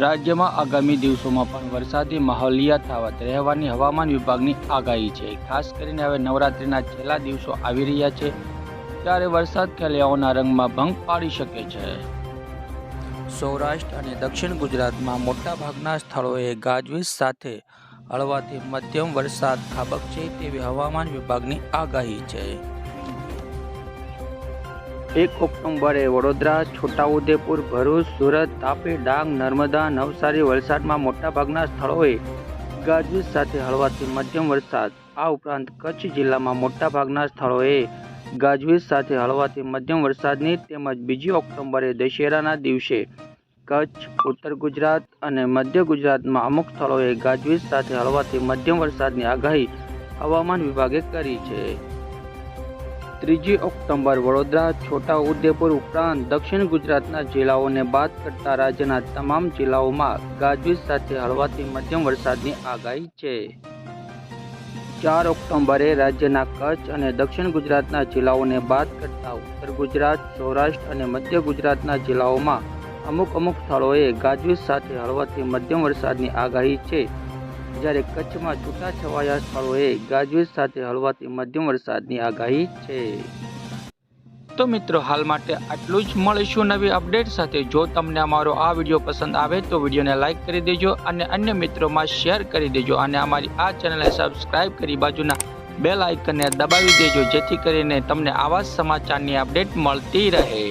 રાજ્યમાં આગામી દિવસોમાં પણ વરસાદી માહોલ યથાવત રહેવાની હવામાન વિભાગની આગાહી છે. ખાસ કરીને હવે નવરાત્રિના છેલ્લા દિવસો આવી રહ્યા છે, ત્યારે વરસાદ ખેલૈયાઓના રંગમાં ભંગ પાડી શકે છે. સૌરાષ્ટ્ર અને દક્ષિણ ગુજરાતમાં મોટાભાગના સ્થળોએ ગાજવીજ સાથે હળવાથી મધ્યમ વરસાદ ખાબકશે તેવી હવામાન વિભાગની આગાહી છે. એક ઓક્ટોબરે વડોદરા, છોટાઉદેપુર, ભરૂચ, સુરત, તાપી, ડાંગ, નર્મદા, નવસારી, વલસાડમાં મોટાભાગના સ્થળોએ ગાજવીજ સાથે હળવાથી મધ્યમ વરસાદ. આ ઉપરાંત કચ્છ જિલ્લામાં મોટાભાગના સ્થળોએ ગાજવીજ સાથે હળવાથી મધ્યમ વરસાદની તેમજ બીજી ઓક્ટોબરે દશેરાના દિવસે કચ્છ, ઉત્તર ગુજરાત અને મધ્ય ગુજરાતમાં અમુક સ્થળોએ ગાજવીજ સાથે હળવાથી મધ્યમ વરસાદની આગાહી હવામાન વિભાગે કરી છે. ત્રીજી ઓક્ટોબર વડોદરા છોટા ઉદેપુર ઉપરાંત દક્ષિણ ગુજરાતના જિલ્લાઓને બાદ કરતા રાજ્યના તમામ જિલ્લાઓમાં ગાજવીજ સાથે હળવાથી મધ્યમ વરસાદની આગાહી છે. ચાર ઓક્ટોબરે રાજ્યના કચ્છ અને દક્ષિણ ગુજરાતના જિલ્લાઓને બાદ કરતા ઉત્તર ગુજરાત, સૌરાષ્ટ્ર અને મધ્ય ગુજરાતના જિલ્લાઓમાં અમુક અમુક સ્થળોએ ગાજવીજ સાથે હળવાથી મધ્યમ વરસાદની આગાહી છે. જ્યારે કચ્છમાં છૂટાછવાયા સ્થળોએ ગાજવીજ સાથે હળવાથી મધ્યમ વરસાદની આગાહી છે. તો મિત્રો, હાલ માટે આટલું જ. મળીશું નવી અપડેટ સાથે. જો તમને અમારો આ વીડિયો પસંદ આવે તો વિડીયોને લાઇક કરી દેજો અને અન્ય મિત્રોમાં શેર કરી દેજો અને અમારી આ ચેનલને સબસ્ક્રાઇબ કરી બાજુના બેલ આઇકનને દબાવી દેજો, જેથી કરીને તમને આવા સમાચારની અપડેટ મળતી રહે.